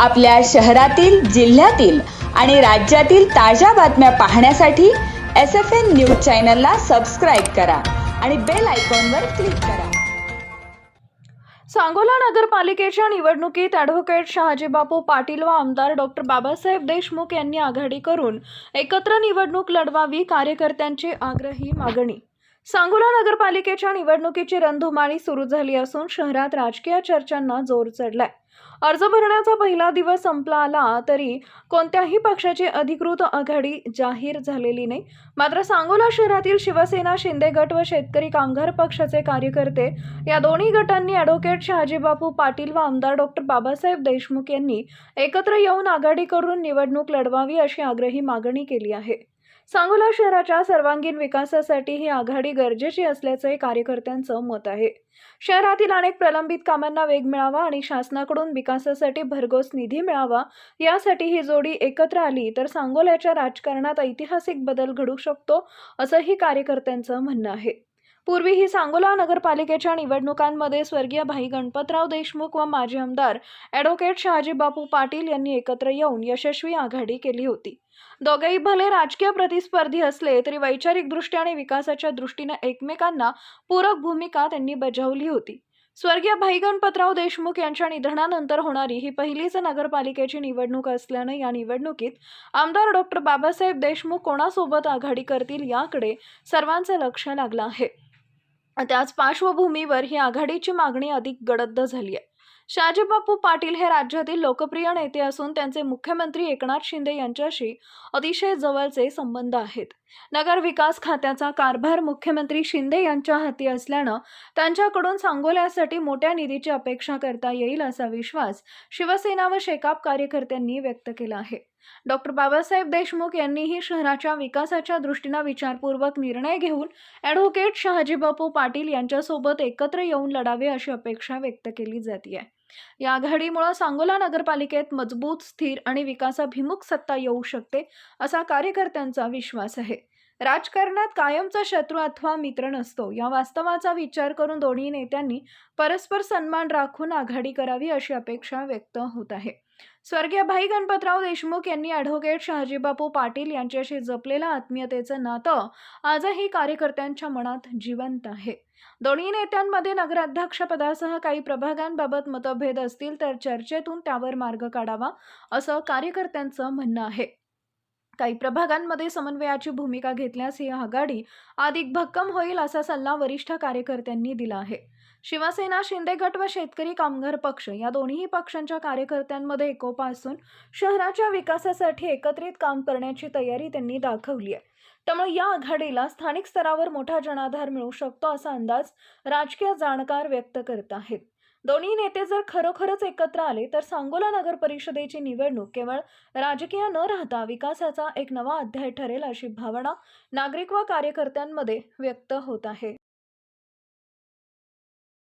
आपल्या शहरातील जिल्ह्यातील आणि राज्यातील ताज्या बातम्या पाहण्यासाठी एस एफ एन न्यूज चॅनलला सबस्क्राईब करा आणि बेल आयकॉनवर क्लिक करा. सांगोला नगरपालिकेच्या निवडणुकीत ॲडव्होकेट शहाजीबापू पाटील व आमदार डॉक्टर बाबासाहेब देशमुख यांनी आघाडी करून एकत्र निवडणूक लढवावी कार्यकर्त्यांची आग्रही मागणी सांगोला नगरपालिकेच्या निवडणुकीची रणधुमाळी सुरू झाली असून शहरात राजकीय चर्चांना जोर चढलाय. अर्ज भरण्याचा पहिला दिवस संपला आला तरी कोणत्याही पक्षाची अधिकृत आघाडी जाहीर झालेली नाही. मात्र सांगोला शहरातील शिवसेना शिंदे गट व शेतकरी कामगार पक्षाचे कार्यकर्ते या दोन्ही गटांनी ॲडव्होकेट शहाजीबापू पाटील व आमदार डॉक्टर बाबासाहेब देशमुख यांनी एकत्र येऊन आघाडी करून निवडणूक लढवावी अशी आग्रही मागणी केली आहे. सांगोला शहराच्या सर्वांगीण विकासासाठी ही आघाडी गरजेची असल्याचे कार्यकर्त्यांचं मत आहे. शहरातील अनेक प्रलंबित कामांना वेग मिळावा आणि शासनाकडून विकासासाठी भरघोस निधी मिळावा यासाठी ही जोडी एकत्र आली तर सांगोल्याच्या राजकारणात ऐतिहासिक बदल घडू शकतो असंही कार्यकर्त्यांचं म्हणणं आहे. पूर्वी ही सांगोला नगरपालिकेच्या निवडणुकांमध्ये स्वर्गीय भाई गणपतराव देशमुख व माजी आमदार ॲडव्होकेट शहाजीबापू पाटील यांनी एकत्र येऊन यशस्वी आघाडी केली होती. दोघेही भले राजकीय प्रतिस्पर्धी असले तरी वैचारिकदृष्ट्या आणि विकासाच्या दृष्टीनं एकमेकांना पूरक भूमिका त्यांनी बजावली होती. स्वर्गीय भाई गणपतराव देशमुख यांच्या निधनानंतर होणारी ही पहिलीच नगरपालिकेची निवडणूक असल्यानं या निवडणुकीत आमदार डॉक्टर बाबासाहेब देशमुख कोणासोबत आघाडी करतील याकडे सर्वांचं लक्ष लागलं आहे. त्याच पार्श्वभूमीवर ही आघाडीची मागणी अधिक गडद्द झाली आहे. शहाजीबापू पाटील हे राज्यातील लोकप्रिय नेते असून त्यांचे मुख्यमंत्री एकनाथ शिंदे यांच्याशी अतिशय जवळचे संबंध आहेत. नगर विकास खात्याचा कारभार मुख्यमंत्री शिंदे यांच्या हाती असल्यानं त्यांच्याकडून सांगोल्यासाठी मोठ्या निधीची अपेक्षा करता येईल असा विश्वास शिवसेना व शेकाप कार्यकर्त्यांनी व्यक्त केला आहे. डॉक्टर बाबासाहेब देशमुख यांनीही शहराच्या विकासाच्या दृष्टीनं विचारपूर्वक निर्णय घेऊन ॲडव्होकेट शहाजीबापू पाटील यांच्यासोबत एकत्र येऊन लढावे अशी अपेक्षा व्यक्त केली जाते या आघाडीमुळे सांगोला नगरपालिकेत मजबूत स्थिर आणि विकासाभिमुख सत्ता येऊ शकते असा कार्यकर्त्यांचा विश्वास आहे. राजकारणात कायमचा शत्रू अथवा मित्र नसतो. या वास्तवाचा विचार करून दोन्ही नेत्यांनी परस्पर सन्मान राखून आघाडी करावी अशी अपेक्षा व्यक्त होत आहे. स्वर्गीय भाई गणपतराव देशमुख यांनी ॲडव्होकेट शहाजीबापू पाटील यांच्याशी जपलेलं आत्मीयतेचं नातं आजही कार्यकर्त्यांच्या मनात जिवंत आहे. दोन्ही नेत्यांमध्ये नगराध्यक्षपदासह काही प्रभागांबाबत मतभेद असतील तर चर्चेतून त्यावर मार्ग काढावा असं कार्यकर्त्यांचं म्हणणं आहे. काही प्रभागांमध्ये समन्वयाची भूमिका घेतल्यास ही आघाडी अधिक भक्कम होईल असा सल्ला वरिष्ठ कार्यकर्त्यांनी दिला आहे. शिवसेना शिंदे गट व शेतकरी कामगार पक्ष या दोन्ही पक्षांच्या कार्यकर्त्यांमध्ये एकोपा असून शहराच्या विकासासाठी एकत्रित काम करण्याची तयारी त्यांनी दाखवली आहे. त्यामुळे या आघाडीला स्थानिक स्तरावर मोठा जनाधार मिळू शकतो असा अंदाज राजकीय जाणकार व्यक्त करत आहेत. दोन्ही नेते जर खरोखरच एकत्र आले तर सांगोला नगर परिषदेची निवडणूक केवळ राजकीय न राहता विकासाचा एक नवा अध्याय ठरेल अशी भावना नागरिक व कार्यकर्त्यांमध्ये व्यक्त होत आहे.